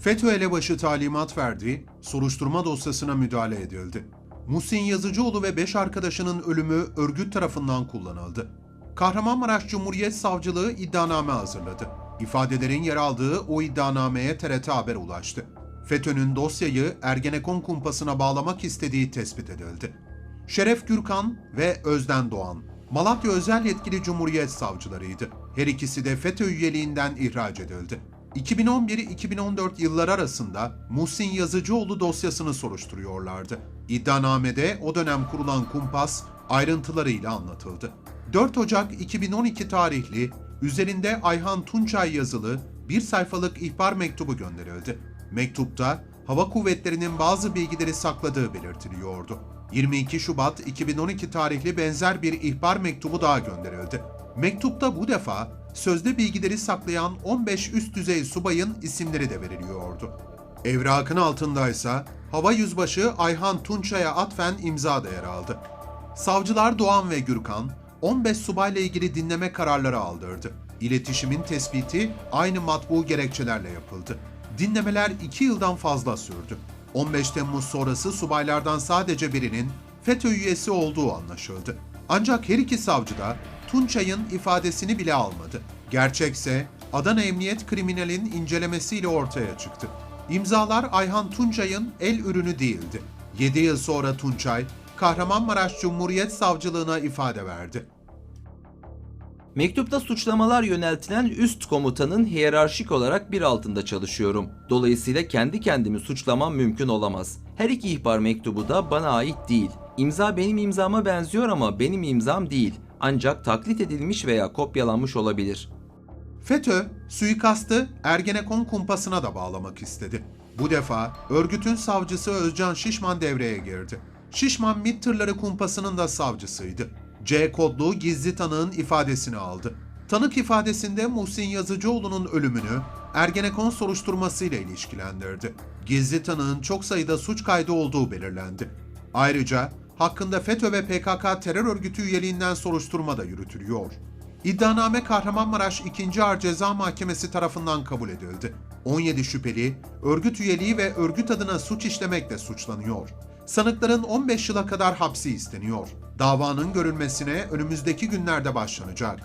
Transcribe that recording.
FETÖ elebaşı talimat verdi, soruşturma dosyasına müdahale edildi. Muhsin Yazıcıoğlu ve 5 arkadaşının ölümü örgüt tarafından kullanıldı. Kahramanmaraş Cumhuriyet Savcılığı iddianame hazırladı. İfadelerin yer aldığı o iddianameye TRT Haber ulaştı. FETÖ'nün dosyayı Ergenekon kumpasına bağlamak istediği tespit edildi. Şeref Gürkan ve Özden Doğan, Malatya Özel Yetkili Cumhuriyet Savcılarıydı. Her ikisi de FETÖ üyeliğinden ihraç edildi. 2011-2014 yılları arasında Muhsin Yazıcıoğlu dosyasını soruşturuyorlardı. İddianamede o dönem kurulan kumpas ayrıntılarıyla anlatıldı. 4 Ocak 2012 tarihli, üzerinde Ayhan Tunçay yazılı bir sayfalık ihbar mektubu gönderildi. Mektupta hava kuvvetlerinin bazı bilgileri sakladığı belirtiliyordu. 22 Şubat 2012 tarihli benzer bir ihbar mektubu daha gönderildi. Mektupta bu defa sözde bilgileri saklayan 15 üst düzey subayın isimleri de veriliyordu. Evrakın altındaysa Hava Yüzbaşı Ayhan Tunçay'a atfen imza da yer aldı. Savcılar Doğan ve Gürkan 15 subayla ilgili dinleme kararları aldırdı. İletişimin tespiti aynı matbu gerekçelerle yapıldı. Dinlemeler 2 yıldan fazla sürdü. 15 Temmuz sonrası subaylardan sadece birinin FETÖ üyesi olduğu anlaşıldı. Ancak her iki savcı da Tunçay'ın ifadesini bile almadı. Gerçekse Adana Emniyet Kriminal'in incelemesiyle ortaya çıktı. İmzalar Ayhan Tunçay'ın el ürünü değildi. 7 yıl sonra Tunçay, Kahramanmaraş Cumhuriyet Savcılığına ifade verdi. Mektupta suçlamalar yöneltilen üst komutanın hiyerarşik olarak bir altında çalışıyorum. Dolayısıyla kendi kendimi suçlamam mümkün olamaz. Her iki ihbar mektubu da bana ait değil. İmza benim imzama benziyor ama benim imzam değil. Ancak taklit edilmiş veya kopyalanmış olabilir. FETÖ, suikastı Ergenekon kumpasına da bağlamak istedi. Bu defa örgütün savcısı Özcan Şişman devreye girdi. Şişman MİT kumpasının da savcısıydı. C kodlu gizli tanığın ifadesini aldı. Tanık ifadesinde Muhsin Yazıcıoğlu'nun ölümünü Ergenekon soruşturmasıyla ilişkilendirdi. Gizli tanığın çok sayıda suç kaydı olduğu belirlendi. Ayrıca hakkında FETÖ ve PKK terör örgütü üyeliğinden soruşturma da yürütülüyor. İddianame Kahramanmaraş 2. Ağır Ceza Mahkemesi tarafından kabul edildi. 17 şüpheli, örgüt üyeliği ve örgüt adına suç işlemekle suçlanıyor. Sanıkların 15 yıla kadar hapsi isteniyor. Davanın görülmesine önümüzdeki günlerde başlanacak.